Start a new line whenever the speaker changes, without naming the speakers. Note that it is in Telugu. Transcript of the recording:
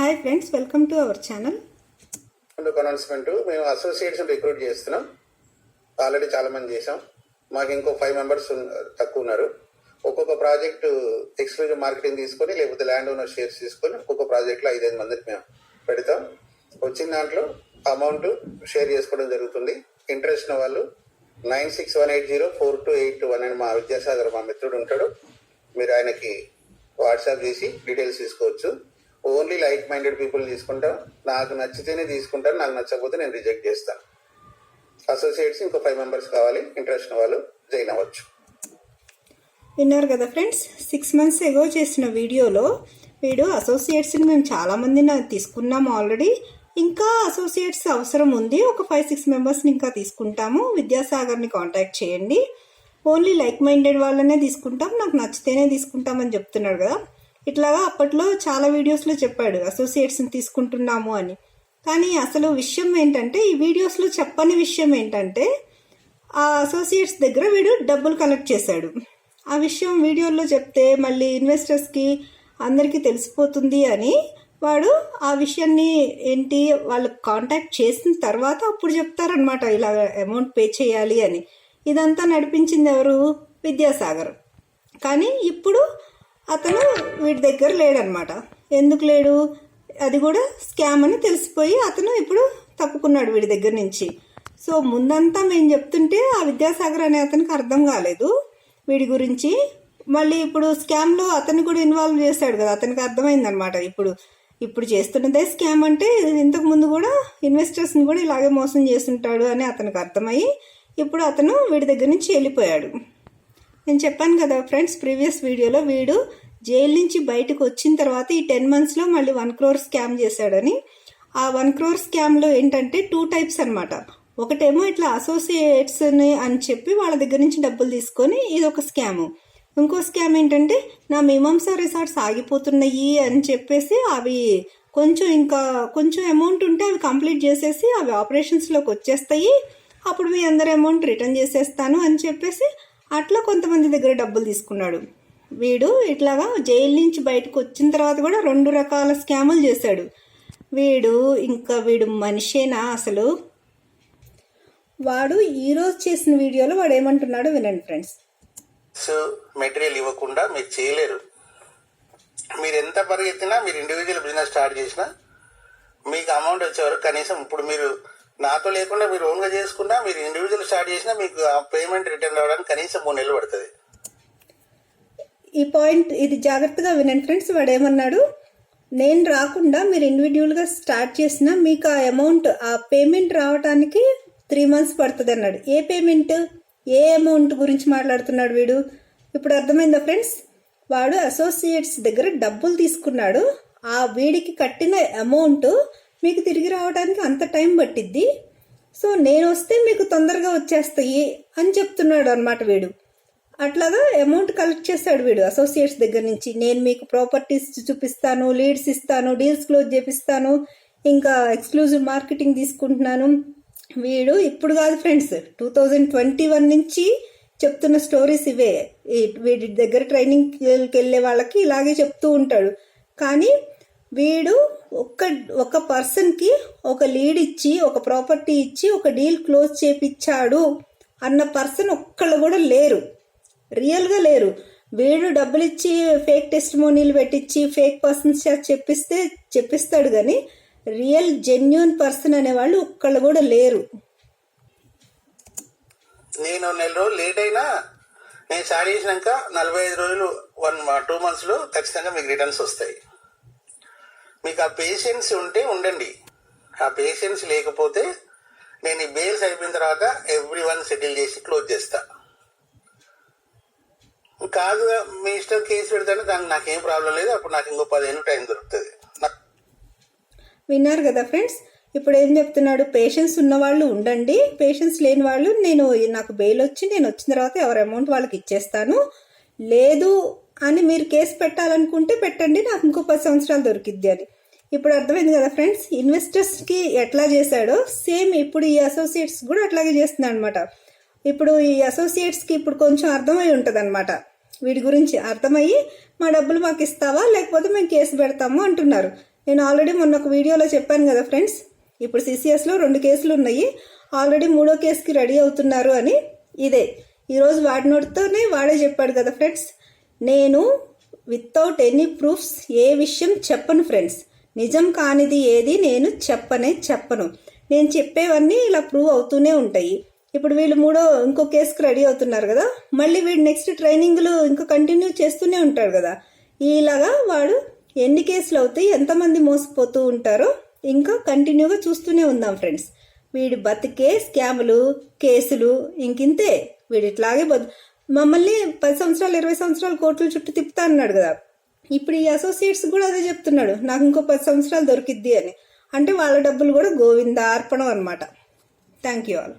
Hi friends welcome to our channel
announcement మేము అసోసియేట్స్ రిక్రూట్ చేస్తున్నాం. ఆల్రెడీ చాలా మంది చేసాం మాకు ఇంకో ఫైవ్ మెంబర్స్ తక్కువ ఉన్నారు. ఒక్కొక్క ప్రాజెక్ట్ ఎక్స్క్లూజివ్ మార్కెటింగ్ తీసుకొని లేకపోతే ల్యాండ్ ఓనర్ షేర్స్ తీసుకొని ఒక్కొక్క ప్రాజెక్ట్లో ఐదైదు మందికి మేము పెడతాం. వచ్చిన దాంట్లో అమౌంట్ షేర్ చేసుకోవడం జరుగుతుంది. ఇంట్రెస్ట్ ఉన్న వాళ్ళు nine six one eight zero four two eight one అని మా విద్యాసాగర్ మా మిత్రుడు ఉంటాడు. మీరు ఆయనకి వాట్సాప్ చేసి డీటెయిల్స్ తీసుకోవచ్చు. ఓన్లీ లైక్ మైండెడ్ పీపుల్ తీసుకుంటాం. నాకు నచ్చితేనే తీసుకుంటాను నాకు నచ్చకపోతే నేను రిజెక్ట్ చేస్తాను. అసోసియేట్స్ ఇంకో ఫైవ్ మెంబర్స్ కావాలి ఇంట్రెస్ట్ ఉన్న వాళ్ళు జాయిన్ అవ్వచ్చు.
విన్నారు కదా ఫ్రెండ్స్? సిక్స్ మంత్స్ ఎగో చేసిన వీడియోలో వీడు అసోసియేట్స్ని మేము చాలామంది తీసుకున్నాము ఆల్రెడీ ఇంకా అసోసియేట్స్ అవసరం ఉంది. ఒక ఫైవ్ సిక్స్ మెంబర్స్ని ఇంకా తీసుకుంటాము. విద్యాసాగర్ని కాంటాక్ట్ చేయండి. ఓన్లీ లైక్ మైండెడ్ వాళ్ళనే తీసుకుంటాం. నాకు నచ్చితేనే తీసుకుంటామని చెప్తున్నాడు కదా. ఇట్లాగా అప్పట్లో చాలా వీడియోస్లో చెప్పాడు అసోసియేట్స్ని తీసుకుంటున్నాము అని. కానీ అసలు విషయం ఏంటంటే ఈ వీడియోస్లో చెప్పని విషయం ఏంటంటే ఆ అసోసియేట్స్ దగ్గర వీడు డబ్బులు కలెక్ట్ చేశాడు. ఆ విషయం వీడియోలో చెప్తే మళ్ళీ ఇన్వెస్టర్స్కి అందరికీ తెలిసిపోతుంది అని వాడు ఆ విషయాన్ని ఏంటి వాళ్ళు కాంటాక్ట్ చేసిన తర్వాత అప్పుడు చెప్తారనమాట ఇలా అమౌంట్ పే చేయాలి అని. ఇదంతా నడిపించింది ఎవరు? విద్యాసాగర్. కానీ ఇప్పుడు అతను వీడి దగ్గర లేడనమాట. ఎందుకు లేడు? అది కూడా స్కామ్ అని తెలిసిపోయి అతను ఇప్పుడు తప్పుకున్నాడు వీడి దగ్గర నుంచి. సో ముందంతా మేము చెప్తుంటే ఆ విద్యాసాగర్ అనే అతనికి అర్థం కాలేదు. వీడి గురించి మళ్ళీ ఇప్పుడు స్కామ్లో అతన్ని కూడా ఇన్వాల్వ్ చేశాడు కదా అతనికి అర్థమైందనమాట. ఇప్పుడు ఇప్పుడు చేస్తున్నదే స్కామ్ అంటే ఇంతకు ముందు కూడా ఇన్వెస్టర్స్ని కూడా ఇలాగే మోసం చేస్తుంటాడు అని అతనికి అర్థమయ్యి ఇప్పుడు అతను వీడి దగ్గర నుంచి వెళ్ళిపోయాడు. నేను చెప్పాను కదా ఫ్రెండ్స్ ప్రీవియస్ వీడియోలో వీడు జైలు నుంచి బయటకు వచ్చిన తర్వాత ఈ టెన్ మంత్స్లో మళ్ళీ వన్ క్రోర్ స్కామ్ చేశాడని. ఆ వన్ క్రోర్ స్కామ్లో ఏంటంటే టూ టైప్స్ అనమాట ఒకటేమో ఇట్లా అసోసియేట్స్ అని చెప్పి వాళ్ళ దగ్గర నుంచి డబ్బులు తీసుకొని ఇది ఒక స్కాము. ఇంకో స్కామ్ ఏంటంటే నా మీమాంసా రిసార్ట్స్ ఆగిపోతున్నాయి అని చెప్పేసి అవి కొంచెం ఇంకా కొంచెం అమౌంట్ ఉంటే అవి కంప్లీట్ చేసేసి అవి ఆపరేషన్స్లోకి వచ్చేస్తాయి. అప్పుడు మీ అందరి అమౌంట్ రిటర్న్ చేసేస్తాను అని చెప్పేసి అట్లా కొంతమంది దగ్గర డబ్బులు తీసుకున్నాడు. వీడు ఇట్లాగా జైలు నుంచి బయటకు వచ్చిన తర్వాత కూడా రెండు రకాల స్కాములు చేశాడు. వీడు ఇంకా వీడు మనిషేనా అసలు? వాడు ఈరోజు చేసిన వీడియోలో వాడు ఏమంటున్నాడో వినండి ఫ్రెండ్స్.
మెటీరియల్ ఇవ్వకుండా మీరు చేయలేరు. మీరు ఎంత పరిగెత్తినా మీరు ఇండివిజువల్ బిజినెస్ స్టార్ట్ చేసినా మీకు అమౌంట్ వచ్చేవరకు కనీసం ఇప్పుడు మీరు నాతో లేకుండా మీరు ఓన్గా చేసుకున్నా మీరు ఇండివిజువల్ స్టార్ట్ చేసినా మీకు ఆ పేమెంట్ రిటర్న్ రావడానికి కనీసం మూడు నెలలు పడుతుంది.
ఈ పాయింట్ ఇది జాగ్రత్తగా వినండి ఫ్రెండ్స్ వాడు ఏమన్నాడు నేను రాకుండా మీరు ఇండివిజువల్గా స్టార్ట్ చేసినా మీకు ఆ అమౌంట్ ఆ పేమెంట్ రావడానికి త్రీ మంత్స్ పడుతుంది అన్నాడు. ఏ పేమెంట్ ఏ అమౌంట్ గురించి మాట్లాడుతున్నాడు వీడు? ఇప్పుడు అర్థమైందా ఫ్రెండ్స్ వాడు అసోసియేట్స్ దగ్గర డబ్బులు తీసుకున్నాడు. ఆ వీడికి కట్టిన అమౌంట్ మీకు తిరిగి రావడానికి అంత టైం పట్టిద్ది. సో నేను వస్తే మీకు తొందరగా వచ్చేస్తాయి అని చెప్తున్నాడు అనమాట వీడు. అట్లాగా అమౌంట్ కలెక్ట్ చేస్తాడు వీడు అసోసియేట్స్ దగ్గర నుంచి. నేను మీకు ప్రాపర్టీస్ చూపిస్తాను లీడ్స్ ఇస్తాను డీల్స్ క్లోజ్ చేపిస్తాను ఇంకా ఎక్స్క్లూజివ్ మార్కెటింగ్ తీసుకుంటున్నాను. వీడు ఇప్పుడు కాదు friends two thousand twenty one నుంచి చెప్తున్న స్టోరీస్ ఇవే. వీడి దగ్గర ట్రైనింగ్కి వెళ్ళే వాళ్ళకి ఇలాగే చెప్తూ ఉంటాడు. కానీ వీడు ఒక్క ఒక పర్సన్కి ఒక లీడ్ ఇచ్చి ఒక ప్రాపర్టీ ఇచ్చి ఒక డీల్ క్లోజ్ చేపించాడు అన్న పర్సన్ ఒక్కళ్ళు కూడా లేరు. రియల్గా లేరు. వీడు డబ్బులు ఇచ్చి ఫేక్ టెస్టిమోనీలు పెట్టించి ఫేక్ పర్సన్స్ చెప్పిస్తే చెప్పిస్తాడు కానీ రియల్ జెన్యున్ పర్సన్ అనేవాళ్ళు ఒక్కళ్ళు కూడా లేరు.
నేను నెల రోజులు లేట్ అయినా నేను స్టార్ట్ చేసినాక నలభై ఐదు రోజులు వన్ టూ మంత్స్లో ఖచ్చితంగా మీకు రిటర్న్స్ వస్తాయి. మీకు ఆ పేషెన్స్ ఉంటే ఉండండి. ఆ పేషెన్స్ లేకపోతే నేను ఈ బెయిల్స్ అయిపోయిన తర్వాత ఎవ్రీ వన్ సెటిల్ చేసి క్లోజ్ చేస్తా. కాదు మీ ఇష్టం కేసు పెడతాను దానికి నాకేం ప్రాబ్లం లేదు. అప్పుడు నాకు ఇంకో పదిహేను టైం దొరుకుతుంది.
విన్నారు కదా ఫ్రెండ్స్ ఇప్పుడు ఏం చెప్తున్నాడు? పేషెన్స్ ఉన్న వాళ్ళు ఉండండి. పేషెన్స్ లేని వాళ్ళు నేను నాకు బెయిల్ వచ్చి నేను వచ్చిన తర్వాత ఎవరి అమౌంట్ వాళ్ళకి ఇచ్చేస్తాను. లేదు అని మీరు కేసు పెట్టాలనుకుంటే పెట్టండి నాకు ఇంకో పది సంవత్సరాలు దొరికిద్ది అని. ఇప్పుడు అర్థమైంది కదా ఫ్రెండ్స్ ఇన్వెస్టర్స్కి ఎట్లా చేశాడో సేమ్ ఇప్పుడు ఈ అసోసియేట్స్ కూడా అట్లాగే చేస్తున్నాడు అనమాట ఇప్పుడు ఈ అసోసియేట్స్కి ఇప్పుడు కొంచెం అర్థమై ఉంటుంది వీడి గురించి అర్థమయ్యి మా డబ్బులు మాకు ఇస్తావా లేకపోతే మేము కేసు పెడతాము అంటున్నారు. నేను ఆల్రెడీ మొన్న ఒక వీడియోలో చెప్పాను కదా ఫ్రెండ్స్ ఇప్పుడు సిసిఎస్లో రెండు కేసులు ఉన్నాయి. ఆల్రెడీ మూడో కేసుకి రెడీ అవుతున్నారు అని ఇదే. ఈరోజు వాడి నోటితోనే వాడే చెప్పాడు కదా ఫ్రెండ్స్ నేను వితౌట్ ఎనీ ప్రూఫ్స్ ఏ విషయం చెప్పను ఫ్రెండ్స్ నిజం కానిది ఏది నేను చెప్పనే చెప్పను. నేను చెప్పేవన్నీ ఇలా ప్రూవ్ అవుతూనే ఉంటాయి. ఇప్పుడు వీళ్ళు మూడో ఇంకో కేసుకి రెడీ అవుతున్నారు కదా. మళ్ళీ వీడు నెక్స్ట్ ట్రైనింగ్లు ఇంకా కంటిన్యూ చేస్తూనే ఉంటాడు కదా. ఇలాగా వాడు ఎన్ని కేసులు అవుతాయి ఎంతమంది మోసపోతూ ఉంటారో ఇంకా కంటిన్యూగా చూస్తూనే ఉందాం ఫ్రెండ్స్ వీడి బతికే స్కాములు కేసులు ఇంకింతే. వీడిట్లాగే బతు మమ్మల్ని పది సంవత్సరాలు ఇరవై సంవత్సరాలు కోట్ల చుట్టూ తిప్పుతా అన్నాడు కదా. ఇప్పుడు ఈ అసోసియేట్స్ కూడా అదే చెప్తున్నాడు. నాకు ఇంకో పది సంవత్సరాలు దొరికిద్ది అని. అంటే వాళ్ళ డబ్బులు కూడా గోవింద అర్పణం అనమాట థ్యాంక్ యూ ఆల్